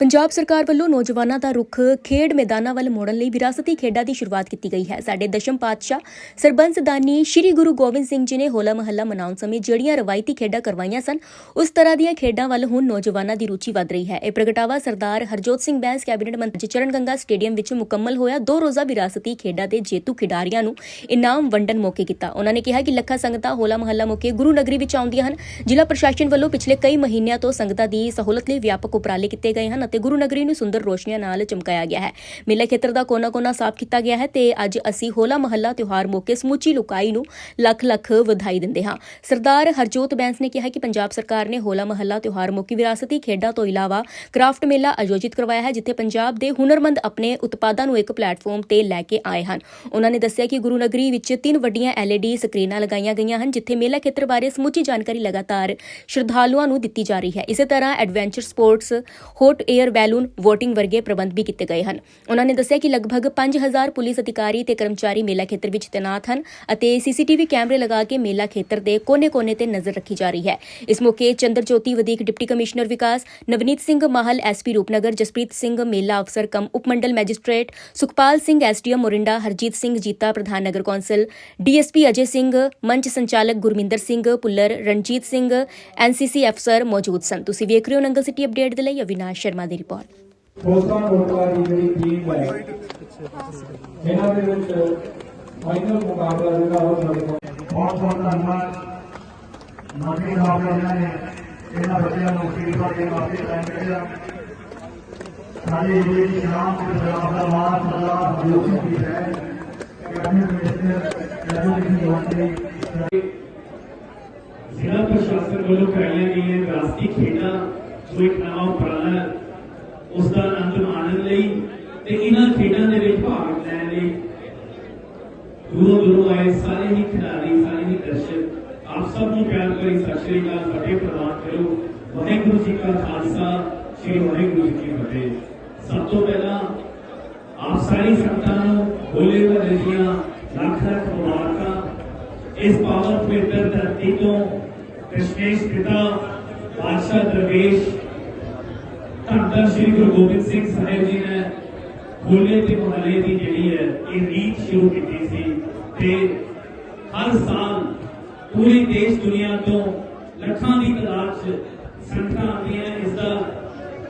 ਪੰਜਾਬ ਸਰਕਾਰ ਵੱਲੋਂ ਨੌਜਵਾਨਾਂ ਦਾ ਰੁਖ ਖੇਡ ਮੈਦਾਨਾਂ ਵੱਲ ਮੋੜਨ ਲਈ ਵਿਰਾਸਤੀ ਖੇਡਾਂ ਦੀ ਸ਼ੁਰੂਆਤ ਕੀਤੀ ਗਈ ਹੈ। ਸਾਡੇ ਦਸ਼ਮ ਪਾਤਸ਼ਾਹ ਸਰਬੰਸ ਦਾਨੀ ਸ੍ਰੀ ਗੁਰੂ ਗੋਬਿੰਦ ਸਿੰਘ ਜੀ ਨੇ ਹੋਲਾ ਮਹੱਲਾ ਮਨਾਉਣ ਸਮੇਂ ਜਿਹੜੀਆਂ ਰਵਾਇਤੀ ਖੇਡਾਂ ਕਰਵਾਈਆਂ ਸਨ, ਉਸ ਤਰ੍ਹਾਂ ਦੀਆਂ ਖੇਡਾਂ ਵੱਲ ਹੁਣ ਨੌਜਵਾਨਾਂ ਦੀ ਰੁਚੀ ਵਧ ਰਹੀ ਹੈ। ਇਹ ਪ੍ਰਗਟਾਵਾ ਸਰਦਾਰ ਹਰਜੋਤ ਸਿੰਘ ਬੈਂਸ ਕੈਬਨਿਟ ਮੰਤਰੀ ਚਰਨ ਗੰਗਾ ਸਟੇਡੀਅਮ ਵਿੱਚ ਮੁਕੰਮਲ ਹੋਇਆ। ਦੋ ਰੋਜ਼ਾ ਵਿਰਾਸਤੀ ਖੇਡਾਂ ਦੇ ਜੇਤੂ ਖਿਡਾਰੀਆਂ ਨੂੰ ਇਨਾਮ ਵੰਡਣ ਮੌਕੇ ਕੀਤਾ। ਉਹਨਾਂ ਨੇ ਕਿਹਾ ਕਿ ਲੱਖਾਂ ਸੰਗਤਾਂ ਹੋਲਾ ਮਹੱਲਾ ਮੌਕੇ ਗੁਰੂ ਨਗਰੀ ਵਿੱਚ ਆਉਂਦੀਆਂ ਹਨ। ਜ਼ਿਲ੍ਹਾ ਪ੍ਰਸ਼ਾਸਨ ਵੱਲੋਂ ਪਿਛਲੇ ਕਈ ਮਹੀਨਿਆਂ ਤੋਂ ਸੰਗਤਾਂ ਦੀ ਸਹੂਲਤ ਲਈ ਵਿਆਪਕ ਉਪਰਾਲੇ ਕੀਤੇ ਗਏ ਹਨ ਅਤੇ ਗੁਰੂ ਨਗਰੀ ਨੂੰ ਸੁੰਦਰ ਰੋਸ਼ਨੀਆਂ ਨਾਲ ਚਮਕਾਇਆ ਗਿਆ ਹੈ। ਮੇਲਾ ਖੇਤਰ ਦਾ ਕੋਨਾ-ਕੋਨਾ ਸਾਫ਼ ਕੀਤਾ ਗਿਆ ਹੈ ਤੇ ਅੱਜ ਅਸੀਂ ਹੋਲਾ ਮਹੱਲਾ ਤਿਉਹਾਰ ਮੌਕੇ ਸਮੁੱਚੀ ਲੁਕਾਈ ਨੂੰ ਲੱਖ ਲੱਖ ਵਧਾਈ ਦਿੰਦੇ ਹਾਂ। ਸਰਦਾਰ ਹਰਜੋਤ ਬੈਂਸ ਨੇ ਕਿਹਾ ਕਿ ਪੰਜਾਬ ਸਰਕਾਰ ਨੇ ਹੋਲਾ ਮਹੱਲਾ ਤਿਉਹਾਰ ਮੌਕੇ ਵਿਰਾਸਤੀ ਖੇਡਾਂ ਤੋਂ ਇਲਾਵਾ ਕ੍ਰਾਫਟ ਮੇਲਾ ਆਯੋਜਿਤ ਕਰਵਾਇਆ ਹੈ, ਜਿੱਥੇ ਪੰਜਾਬ ਦੇ ਹੁਨਰਮੰਦ ਆਪਣੇ ਉਤਪਾਦਾਂ ਨੂੰ ਇੱਕ ਪਲੇਟਫਾਰਮ ਤੇ ਲੈ ਕੇ ਆਏ ਹਨ। ਉਹਨਾਂ ਨੇ ਦੱਸਿਆ ਕਿ ਗੁਰੂ ਨਗਰੀ ਵਿੱਚ ਤਿੰਨ ਵੱਡੀਆਂ LED ਸਕਰੀਨਾਂ ਲਗਾਈਆਂ ਗਈਆਂ ਹਨ, ਜਿੱਥੇ ਮੇਲਾ ਖੇਤਰ ਬਾਰੇ ਸਮੁੱਚੀ ਜਾਣਕਾਰੀ ਲਗਾਤਾਰ ਸ਼ਰਧਾਲੂਆਂ ਨੂੰ ਦਿੱਤੀ ਜਾ ਰਹੀ ਹੈ। ਇਸੇ ਤਰ੍ਹਾਂ adventure sports, hot air balloon VOTING ਵਰਗੇ ਪ੍ਰਬੰਧ ਵੀ ਕੀਤੇ ਗਏ ਹਨ। ਉਹਨਾਂ ਨੇ ਦੱਸਿਆ ਕਿ ਲਗਭਗ 5000 ਪੁਲਿਸ ਅਧਿਕਾਰੀ ਤੇ ਕਰਮਚਾਰੀ ਮੇਲਾ ਖੇਤਰ ਵਿੱਚ ਤੈਨਾਤ ਹਨ ਅਤੇ ਸੀਸੀਟੀਵੀ ਕੈਮਰੇ ਲਗਾ ਕੇ ਮੇਲਾ ਖੇਤਰ ਦੇ ਕੋਨੇ-ਕੋਨੇ ਤੇ ਨਜ਼ਰ ਰੱਖੀ ਜਾ ਰਹੀ ਹੈ। ਇਸ ਮੌਕੇ ਚੰਦਰ ਜੋਤੀ ਵਧੀਕ ਡਿਪਟੀ ਕਮਿਸ਼ਨਰ ਵਿਕਾਸ, ਨਵਨੀਤ ਸਿੰਘ ਮਾਹਲ ਐਸਪੀ ਰੂਪਨਗਰ, ਜਸਪ੍ਰੀਤ ਸਿੰਘ ਮੇਲਾ ਅਫਸਰ ਕਮ ਉਪ ਮੰਡਲ ਮੈਜਿਸਟ੍ਰੇਟ, ਸੁਖਪਾਲ ਸਿੰਘ ਐਸਡੀਐਮ ਮੋਰਿੰਡਾ, ਹਰਜੀਤ ਸਿੰਘ ਜੀਤਾ, ਪ੍ਰਧਾਨ ਨਗਰ ਕੌਂਸਲ ਡੀਐਸਪੀ ਅਜੇ ਸਿੰਘ, ਮੰਚ ਸੰਚਾਲਕ ਗੁਰਮਿੰਦਰ ਸਿੰਘ, ਪੁੱਲਰ ਰਣਜੀਤ ਸਿੰਘ ਐਨਸੀਸੀ ਅਫਸਰ ਮੌਜੂਦ ਸਨ। ਤੁਸੀਂ ਵੇਖ ਰਹੇ ਹੋ ਨੰਗਲ ਸਿਟੀ ਅਪਡੇਟ ਦੇ ਲਈ ਅਵਿਨਾਸ਼ ਸ਼ਰਮਾ ਦੀ ਰਿਪੋਰਟ ਫੋਸਾ ਮੋਟਵਾ ਦੀ ਜਿਹੜੀ ਟੀਮ ਹੈ ਇਹਨਾਂ ਦੇ ਵਿੱਚ ਫਾਈਨਲ ਮੁਕਾਬਲਾ ਜਿਹੜਾ ਉਹ ਸਾਡੇ ਕੋਲ ਬਹੁਤ ਬਹੁਤ ਧੰਨਵਾਦ ਮੰਤਰੀ ਸਾਹਿਬ ਉਹਨਾਂ ਨੇ ਇਹਨਾਂ ਬੱਚਿਆਂ ਨੂੰ ਫੀਡਬੈਕ ਦੇ ਵਾਸਤੇ ਟਾਈਮ ਕੱਢਿਆ ਸਾਡੇ ਜ਼ਿਲ੍ਹੇ ਦੀ ਸ਼ਾਮ ਤੇ ਪੰਜਾਬ ਦਾ ਮਾਨ ਸਰਦਾਰ ਹਰਜੋਤ ਸਿੰਘ ਜੀ ਹੈ ਕੈਬਨਿਟ ਮਿਨਿਸਟਰ ਐਜੂਕੇਸ਼ਨ ਮੰਤਰੀ ਜ਼ਿਲ੍ਹਾ ਪ੍ਰਸ਼ਾਸਨ ਵੱਲੋਂ ਕਰਾਈਆਂ ਗਈਆਂ ਵਿਰਾਸਤੀ ਖੇਡਾਂ ਜੋ ਇੱਕ ਨਵਾਂ ਉਪਰਾਲਾ ਹੈ, ਉਸ ਦਾ ਆਨੰਦ ਮਾਣਨ ਲਈ ਤੇ ਇਹਨਾਂ ਖੇਡਾਂ ਦੇ ਵਿੱਚ ਭਾਗ ਲੈਣ ਲਈ। ਦੂਰੋਂ ਦੂਰੋਂ ਆਏ ਸਾਰੇ ਹੀ ਖਿਡਾਰੀ, ਸਾਰੇ ਹੀ ਦਰਸ਼ਕ, ਆਪ ਸਭ ਨੂੰ ਪਿਆਰ ਭਰੀ ਸਤਿ ਸ਼੍ਰੀ ਅਕਾਲ ਫਤਿਹ ਪ੍ਰਦਾਨ ਕਰੋ। ਵਾਹਿਗੁਰੂ ਜੀ ਕਾ ਖਾਲਸਾ, ਸ੍ਰੀ ਵਾਹਿਗੁਰੂ ਜੀ ਕੀ ਫਤਿਹ। ਸਭ ਤੋਂ ਪਹਿਲਾਂ ਆਪ ਸਾਰੀ ਸੰਗਤਾਂ ਨੂੰ ਹੋਲੇ ਮਹੱਲੇ ਦੀਆਂ ਲੱਖ ਲੱਖ ਮੁਬਾਰਕਾਂ। ਇਸ ਪਾਵਨ ਪਵਿੱਤਰ ਧਰਤੀ ਤੋਂ ਕ੍ਰਿਸ਼ਮੇਸ਼ ਪਿਤਾ, ਬਾਦਸ਼ਾਹ ਦਰਵੇਸ਼ ਧੰਨ ਧੰਨ ਸ੍ਰੀ ਗੁਰੂ ਗੋਬਿੰਦ ਸਿੰਘ ਸਾਹਿਬ ਜੀ ਨੇ ਹੋਲੇ ਤੇ ਮਹੱਲੇ ਦੀ ਜਿਹੜੀ ਹੈ ਇਹ ਰੀਤ ਸ਼ੁਰੂ ਕੀਤੀ ਸੀ ਤੇ ਹਰ ਸਾਲ ਪੂਰੀ ਦੇਸ਼ ਦੁਨੀਆ ਤੋਂ ਲੱਖਾਂ ਦੀ ਤਾਦਾਦ 'ਚ ਸੰਗਤਾਂ ਆਉਂਦੀਆਂ ਇਸ ਦਾ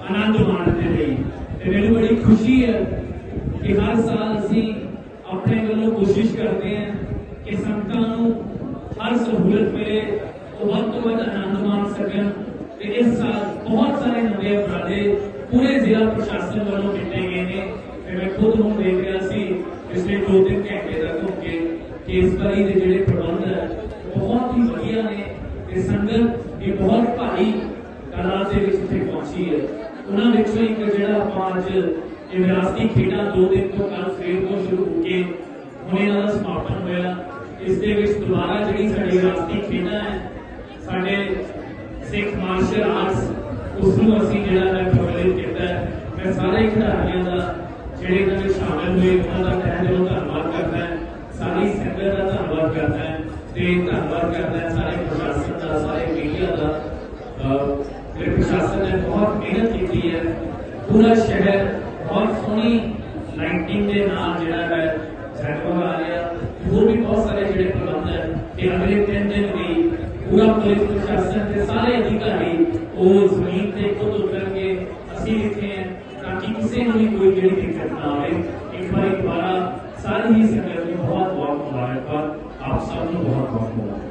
ਆਨੰਦ ਮਾਣਨ ਦੇ ਲਈ ਤੇ ਮੈਨੂੰ ਬੜੀ ਖੁਸ਼ੀ ਹੈ ਕਿ ਹਰ ਸਾਲ ਅਸੀਂ ਆਪਣੇ ਵੱਲੋਂ ਕੋਸ਼ਿਸ਼ ਕਰਦੇ ਹਾਂ ਕਿ ਸੰਗਤਾਂ ਨੂੰ ਹਰ ਸਹੂਲਤ ਮਿਲੇ ਉਹ ਵੱਧ ਤੋਂ ਵੱਧ ਆਨੰਦ ਮਾਣ ਸਕਣ ਤੇ ਇਸ ਸਾਲ ਬਹੁਤ ਉਪਰਾਲੇ ਪੂਰੇ ਜ਼ਿਲ੍ਹਾ ਪ੍ਰਸ਼ਾਸਨ ਵੱਲੋਂ ਕੀਤੇ ਗਏ ਨੇ, ਤੇ ਮੈਂ ਖੁਦ ਹੁਣ ਦੇਖ ਰਿਹਾ ਸੀ ਪਿਛਲੇ ਦੋ ਤਿੰਨ ਘੰਟੇ ਤੱਕ ਹੋ ਕੇ ਕਿ ਦੇ ਜਿਹੜੇ ਪ੍ਰਬੰਧ ਹੈ ਬਹੁਤ ਹੀ ਵਧੀਆ ਨੇ, ਤੇ ਸੰਗਤ ਇਹ ਬਹੁਤ ਭਾਰੀ ਤਾਦਾਦ ਦੇ ਵਿੱਚ ਇੱਥੇ ਪਹੁੰਚੀ ਹੈ। ਉਹਨਾਂ ਵਿੱਚੋਂ ਇੱਕ ਜਿਹੜਾ ਆਪਾਂ ਅੱਜ ਇਹ ਵਿਰਾਸਤੀ ਖੇਡਾਂ ਦੋ ਦਿਨ ਤੋਂ ਕੱਲ ਸਵੇਰ ਤੋਂ ਸ਼ੁਰੂ ਹੋ ਕੇ ਹੁਣ ਇਹਨਾਂ ਦਾ ਸਮਾਪਨ ਹੋਇਆ। ਇਸ ਦੇ ਵਿੱਚ ਦੁਬਾਰਾ ਜਿਹੜੀ ਸਾਡੀ ਵਿਰਾਸਤੀ ਖੇਡਾਂ ਹੈ, ਸਾਡੇ ਸਿੱਖ ਮਾਰਸ਼ਲ ਆਰਟਸ ਉਸ ਨੂੰ ਅਸੀਂ ਜਿਹੜਾ ਹੈ ਪ੍ਰਵਲਿਤ ਕੀਤਾ ਹੈ, ਮੈਂ ਸਾਰੇ ਖਿਡਾਰੀਆਂ ਦਾ, ਜਿਹੜੇ ਇਹਨਾਂ ਵਿੱਚ ਸ਼ਾਮਲ ਹੋਏ ਉਹਨਾਂ ਦਾ ਤਹਿ ਦਿਲੋਂ ਧੰਨਵਾਦ ਕਰਦਾ ਹਾਂ, ਸਾਰੀ ਸੰਗਤ ਦਾ ਧੰਨਵਾਦ ਕਰਦਾ ਹਾਂ, ਤੇ ਧੰਨਵਾਦ ਕਰਦਾ ਹਾਂ ਸਾਰੇ ਪ੍ਰਸ਼ਾਸਨ ਦਾ, ਸਾਰੇ ਮੀਡੀਆ ਦਾ। ਅਹ ਪ੍ਰਸ਼ਾਸਨ ਨੇ ਬਹੁਤ ਮਿਹਨਤ ਕੀਤੀ ਹੈ। ਪੂਰਾ ਸ਼ਹਿਰ ਬਹੁਤ ਸੋਹਣੀ ਲਾਈਟਿੰਗ ਦੇ ਨਾਲ ਜਿਹੜਾ ਹੈ ਜਗਮਗਾ ਆ ਰਿਹਾ ਹੋਰ ਵੀ ਬਹੁਤ ਸਾਰੇ ਜਿਹੜੇ ਪ੍ਰਬੰਧ ਹੈ ਕਿ ਅਗਲੇ ਤਿੰਨ ਦਿਨ ਵੀ ਪੂਰਾ ਪੁਲਿਸ ਪ੍ਰਸ਼ਾਸਨ ਤੇ ਸਾਰੇ ਅਧਿਕਾਰੀ ਉਹ ਜ਼ਮੀਨ ਤੇ ਖੁਦ ਉਤਰਨਗੇ ਅਸੀਂ ਇੱਥੇ ਹਾਂ ਤਾਂ ਕਿ ਕਿਸੇ ਨੂੰ ਵੀ ਕੋਈ ਜਿਹੜੀ ਦਿੱਕਤ ਨਾ ਆਵੇ ਇੱਕ ਵਾਰੀ ਦੁਬਾਰਾ ਸਾਰੀ ਹੀ ਸੰਗਤ ਨੂੰ ਬਹੁਤ ਬਹੁਤ ਮੁਬਾਰਕਬਾਦ ਆਪ ਸਭ ਨੂੰ ਬਹੁਤ ਬਹੁਤ ਮੁਬਾਰਕ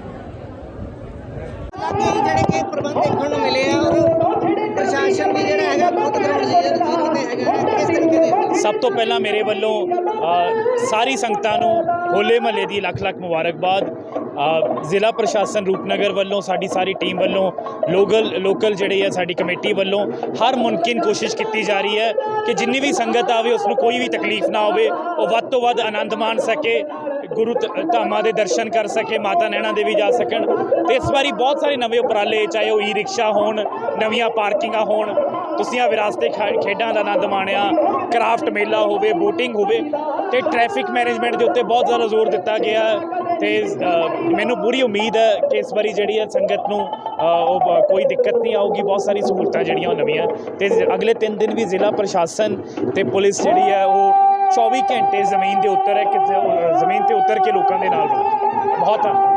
ਸਭ ਤੋਂ ਪਹਿਲਾਂ ਮੇਰੇ ਵੱਲੋਂ ਸਾਰੀ ਸੰਗਤਾਂ ਨੂੰ ਹੋਲੇ ਮਹੱਲੇ ਦੀ ਲੱਖ ਲੱਖ ਮੁਬਾਰਕਬਾਦ। ਜ਼ਿਲ੍ਹਾ ਪ੍ਰਸ਼ਾਸਨ ਰੂਪਨਗਰ ਵੱਲੋਂ, ਸਾਡੀ ਸਾਰੀ ਟੀਮ ਵੱਲੋਂ, ਲੋਕਲ ਲੋਕਲ ਜਿਹੜੇ ਆ ਸਾਡੀ ਕਮੇਟੀ ਵੱਲੋਂ ਹਰ ਮੁਮਕਿਨ ਕੋਸ਼ਿਸ਼ ਕੀਤੀ ਜਾ ਰਹੀ ਹੈ ਕਿ ਜਿੰਨੀ ਵੀ ਸੰਗਤ ਆਵੇ ਉਸ ਨੂੰ ਕੋਈ ਵੀ ਤਕਲੀਫ ਨਾ ਹੋਵੇ, ਉਹ ਵੱਧ ਤੋਂ ਵੱਧ ਆਨੰਦ ਮਾਣ ਸਕੇ। ਗੁਰੂ ਧਾਮਾਂ ਦੇ ਦਰਸ਼ਨ ਕਰ ਸਕੇ, ਮਾਤਾ ਨੈਣਾ ਦੇਵੀ ਜਾ ਸਕਣ। ਤੇ ਇਸ ਵਾਰੀ ਬਹੁਤ ਸਾਰੇ ਨਵੇਂ ਉਪਰਾਲੇ, ਚਾਹੇ ਉਹ ਈ ਰਿਕਸ਼ਾ ਹੋਣ, ਨਵੀਆਂ ਪਾਰਕਿੰਗਾਂ ਹੋਣ, ਤੁਸੀਂ ਆ ਵਿਰਾਸਤੇ ਖੇਡਾਂ ਦਾ ਆਨੰਦ ਮਾਣਿਆ ਕਰਾਫਟ ਮੇਲਾ ਹੋਵੇ, ਬੋਟਿੰਗ ਹੋਵੇ, ਤੇ ਟ੍ਰੈਫਿਕ ਮੈਨੇਜਮੈਂਟ ਦੇ ਉੱਤੇ ਬਹੁਤ ਜ਼ਿਆਦਾ ਜ਼ੋਰ ਦਿੱਤਾ ਗਿਆ। ਤੇ ਮੈਨੂੰ ਪੂਰੀ ਉਮੀਦ ਹੈ ਕਿ ਇਸ ਵਾਰੀ ਜਿਹੜੀ ਹੈ ਸੰਗਤ ਨੂੰ ਉਹ ਕੋਈ ਦਿੱਕਤ ਨਹੀਂ ਆਊਗੀ, ਬਹੁਤ ਸਾਰੀ ਸਹੂਲਤਾਂ ਜਿਹੜੀਆਂ ਉਹ ਨਵੀਆਂ ਤੇ ਅਗਲੇ 3 ਦਿਨ ਵੀ ਜ਼ਿਲ੍ਹਾ ਪ੍ਰਸ਼ਾਸਨ ਤੇ ਪੁਲਿਸ ਜਿਹੜੀ ਹੈ ਉਹ 24 ਘੰਟੇ ਜ਼ਮੀਨ ਦੇ ਉੱਤਰ ਹੈ, ਕਿ ਜ਼ਮੀਨ ਤੇ ਉੱਤਰ ਕੇ ਲੋਕਾਂ ਦੇ ਨਾਲ ਬਹੁਤ